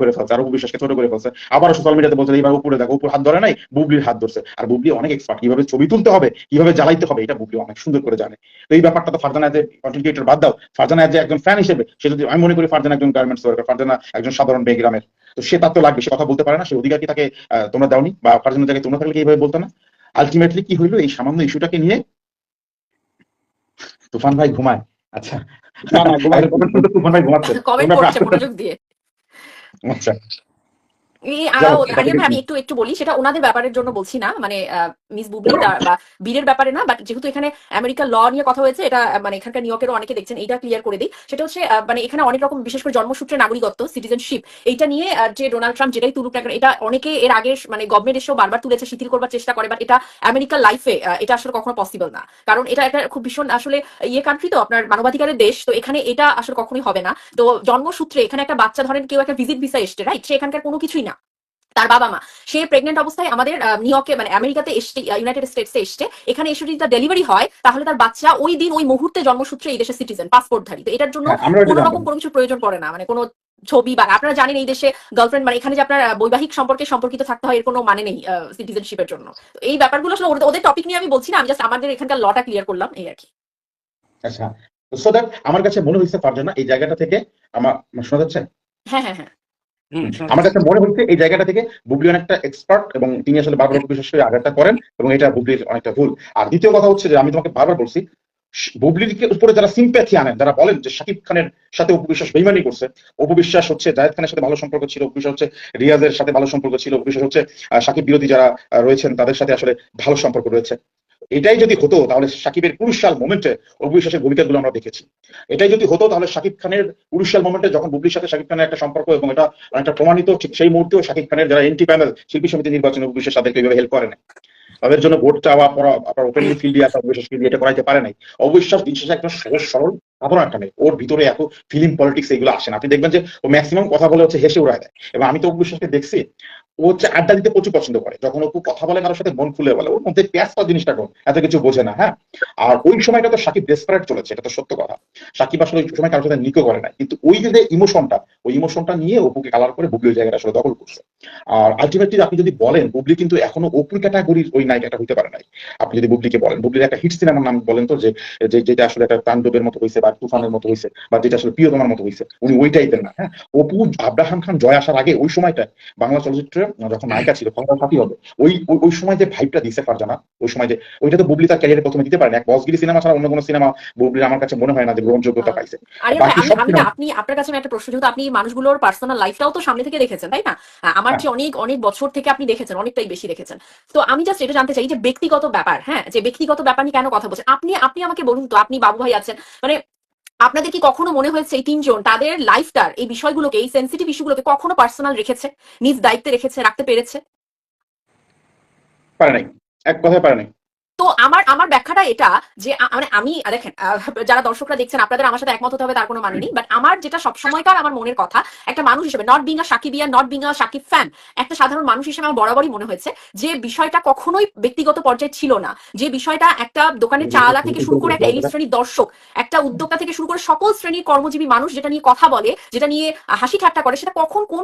করে ফেলছে আর অপু বিশ্বাসকে ছোট করে ফেলছে। আবারও সোশ্যাল মিডিয়াতে বলছে এইবার উপরে দেখো উপর হাত ধরে নাই বুবলির হাত ধরছে। আর বুবলি অনেক এক্সপার্ট কীভাবে ছবি তুলতে হবে কীভাবে জ্বালাইতে হবে এটা বুবলি অনেক সুন্দর করে জানে। তো এই ব্যাপারটা তো ফারজানা যে কন্টেন্ট ক্রিয়েটর বাদ দাও। ফারজানা যে একজন ফ্যান হিসেবে সে যদি আমি মনে করি ফারজানা একজন গার্মেন্টস ওয়ার্কার ফারজানা একজন সাধারণ বেগ্রামের তো সে তার তো লাগবে সে কথা বলতে পারে না সে অধিকার কি তাকে তোমরা দাওনি? বা ফারজানা জায়গায় তোমরা থাকলে কি এইভাবে বলতো না? আলটিমেটলি কি হইল এই সামান্য ইস্যুটাকে নিয়ে তুফান ভাই ঘুমায়। আচ্ছা। না, না, ঘুমায় না। তুফান ভাই ঘুমাচ্ছে। কমেন্ট করছে মনোযোগ দিয়ে। আচ্ছা এই আমি একটু একটু বলি সেটা ওনাদের ব্যাপারের জন্য বলছি না মানে মিস বুবলি দা- বা বীরের ব্যাপারে না বাট যেহেতু এখানে আমেরিকার ল নিয়ে কথা হয়েছে এটা মানে এখানকার নিউ ইয়র্কেরও অনেকে দেখছেন এটা ক্লিয়ার করে দিই। সেটা হচ্ছে মানে এখানে অনেক রকম বিশেষ করে জন্মসূত্রে নাগরিকত্ব সিটিজেনশিপ এইটা নিয়ে যে ডোনাল্ড ট্রাম্প যেটাই তুলুক না এটা অনেকে এর আগে মানে গভর্নমেন্ট এসেও বারবার তুলেছে শিথিল করবার চেষ্টা করে বাট এটা আমেরিকার লাইফে এটা আসলে কখনো পসিবল না। কারণ এটা একটা খুব ভীষণ আসলে ইয়ে কান্ট্রি তো আপনার মানবাধিকারের দেশ তো এখানে এটা আসলে কখনোই হবে না। তো জন্মসূত্রে এখানে একটা বাচ্চা ধরেন কেউ একটা ভিজিট ভিসা এসছে রাইট সে এখানকার কোনো কিছুই না। তার বাবা মা। সে প্রেগনেন্ট অবস্থায় আমাদের নিউ ইয়র্কে মানে আমেরিকাতে এসছে ইউনাইটেড স্টেটসে এসছে। এখানে এসে যদি তার ডেলিভারি হয় তাহলে তার বাচ্চা ওই দিন ওই মুহূর্তে জন্মসূত্রে এই দেশের সিটিজেন পাসপোর্টধারী তো এটার জন্য হ্যাঁ, কোনো রকম কোনো কিছু প্রয়োজন পড়ে না। মানে কোনো ছবি বা আপনারা জানেন এই দেশে গার্লফ্রেন্ড মানে এখানে যে আপনার বৈবাহিক সম্পর্কে সম্পর্কিত থাকতে হয় এর কোনো মানে নেই সিটিজেনশিপের জন্য। তো এই ব্যাপারগুলো আসলে ওদের- টপিক নিয়ে আমি বলছি না আমি জাস্ট আমাদের এখানকার লটা ক্লিয়ার করলাম এই আর কি। আচ্ছা। সো দ্যাট আমার কাছে মনে হয়েছে ফারজানা এই জায়গাটা থেকে আমার শোনা যাচ্ছে? হ্যাঁ হ্যাঁ হ্যাঁ। আমার কাছে মনে হচ্ছে এই জায়গাটা থেকে বুবলি অনেকটা এক্সপার্ট এবং তিনি আসলে বারবার বিশেষ করে আঘাতটা করেন এবং এটা বুবলির অনেকটা ভুল। আর দ্বিতীয় কথা হচ্ছে যে আমি তোমাকে বারবার বলছি বুবলির উপরে যারা সিম্প্যাথি আনেন যারা বলেন যে শাকিব খানের সাথে উপবিশ্বাস বেইমানি করছে উপবিশ্বাস হচ্ছে জায়েদ খানের সাথে ভালো সম্পর্ক ছিল উপবিশ্বাস হচ্ছে রিয়াজের সাথে ভালো সম্পর্ক ছিল উপবিশ্বাস হচ্ছে শাকিব বিরোধী যারা রয়েছেন তাদের সাথে আসলে ভালো সম্পর্ক রয়েছে। এটাই যদি হতো, তাহলে সাকিবের ক্রুশাল মোমেন্টে অবিশ্বাসের ভূমিকাগুলো আমরা দেখেছি। এটাই যদি হতো, তাহলে শাকিব খানের ক্রুশাল মোমেন্টে যখন বুবলির সাথে শাকিব খানের একটা সম্পর্ক এবং এটা অনেকটা প্রমাণিত, ঠিক সেই মুহূর্তেও শাকিব খানের যারা এন্টি প্যানেল, শিল্পী সমিতি নির্বাচনে অবিশ্বাস তাদেরকে এইভাবে হেল্প করে নাই। তাদের জন্য ভোট চাওয়া, পড়া আপনার ওপেনলি ফিল্ড আসা অবিশ্বাসকে দিয়ে এটা করাইতে পারে নাই। অবিশ্বাস দিন শেষে একটা সহজ, সরল, সাধারণ একটা মেয়ে। ওর ভিতরে এত ফিল্ম পলিটিক্স এগুলো আসে না। আপনি দেখবেন যে ও ম্যাক্সিমাম কথা বলে হচ্ছে হেসে উড়ায় দেয়। এবং আমি তো অবিশ্বাসকে দেখছি ও হচ্ছে আড্ডা দিতে প্রচুর পছন্দ করে। যখন ও কথা বলে, কারোর সাথে মন খুলে বলে, ওর মধ্যে প্যাসটা জিনিসটা কোন? এত কিছু বোঝে না হ্যাঁ? আর ওই সময়টা তো সাকিব ডেসপারেট চলেছে, এটা তো সত্য কথা। সাকিব আসলে ওই সময় কারোর সাথে নিকো করে না কিন্তু ওই যে ইমোশনটা ওই ইমোশনটা নিয়ে অপুকে কালার করে বুবলি ওই জায়গাটা আসলে দখল করছে। আর আলটিমেটলি আপনি যদি বলেন বুবলি কিন্তু এখনও অপুর ক্যাটাগরির ওই নায়িকাটা হইতে পারে নাই। আপনি যদি বুবলিকে বলেন বুবলির একটা হিট সিনেমার নাম বলেন তো যে যেটা আসলে একটা তাণ্ডবের মতো হয়েছে বা তুফানের মতো হয়েছে বা যেটা আসলে প্রিয়তমার মতো হয়েছে উনি ওই টাইপের না হ্যাঁ? অপু আব্রাহাম খান জয় আসার আগে ওই সময়টা বাংলা চলচ্চিত্রে যখন নায়িকা ছিল ফলাফল সাথী হবে ওই ওই- সময় যে ভাইবটা দিছে ফারজানা ওই সময় যে ওইটা তো বুবলি তার ক্যারিয়ারে প্রথমে দিতে পারেন। এক বসগিরি সিনেমা ছাড়া অন্য কোনো সিনেমা বুবলির আমার কাছে মনে হয় না যে গ্রহণযোগ্যতা পাইছে। বাকি সব আপনি আপনার কাছে একটা প্রশ্ন যেহেতু আপনি মানুষগুলোর পার্সোনাল লাইফটাও তো সামনে থেকে দেখেছেন তাই না? আমার হ্যাঁ। যে অনেক অনেক বছর থেকে আপনি দেখেছেন অনেকটাই বেশি দেখেছেন। তো আমি জাস্ট এটা জানতে চাই যে ব্যক্তিগত ব্যাপার হ্যাঁ যে ব্যক্তিগত ব্যাপার নিয়ে কেন কথা বলছেন? আপনি আপনি আমাকে বলুন তো আপনি বাবু ভাই আছেন মানে আপনাদের কি কখনো মনে হয়েছে এই তিনজন তাদের লাইফটার এই বিষয়গুলোকে এই সেন্সিটিভ ইস্যুগুলোকে কখনো পার্সোনাল রেখেছে? নিজ দায়িত্বে রেখেছে রাখতে পেরেছে? পারে নাই। এক কথায় পারে নাই। তো আমার আমার ব্যাখ্যাটা এটা যে মানে আমি দেখেন যারা দর্শকরা দেখছেন আপনাদের আমার সাথে একমত হতে হবে তার কোনো মানে নেই। বাট আমার যেটা সবসময়কার আমার মনের কথা একটা মানুষ হিসেবে not being a সাকিবিয়া not being a Sakib fan একটা সাধারণ মানুষ হিসেবে আমার বরাবরই মনে হয়েছে যে বিষয়টা কখনোই ব্যক্তিগত পর্যায়ে ছিল না। যে বিষয়টা একটা দোকানের চালা থেকে শুরু করে একটা এলিট শ্রেণির দর্শক একটা উদ্যোক্তা থেকে শুরু করে সকল শ্রেণির কর্মজীবী মানুষ যেটা নিয়ে কথা বলে যেটা নিয়ে হাসি ঠাট্টা করে সেটা কখন কোন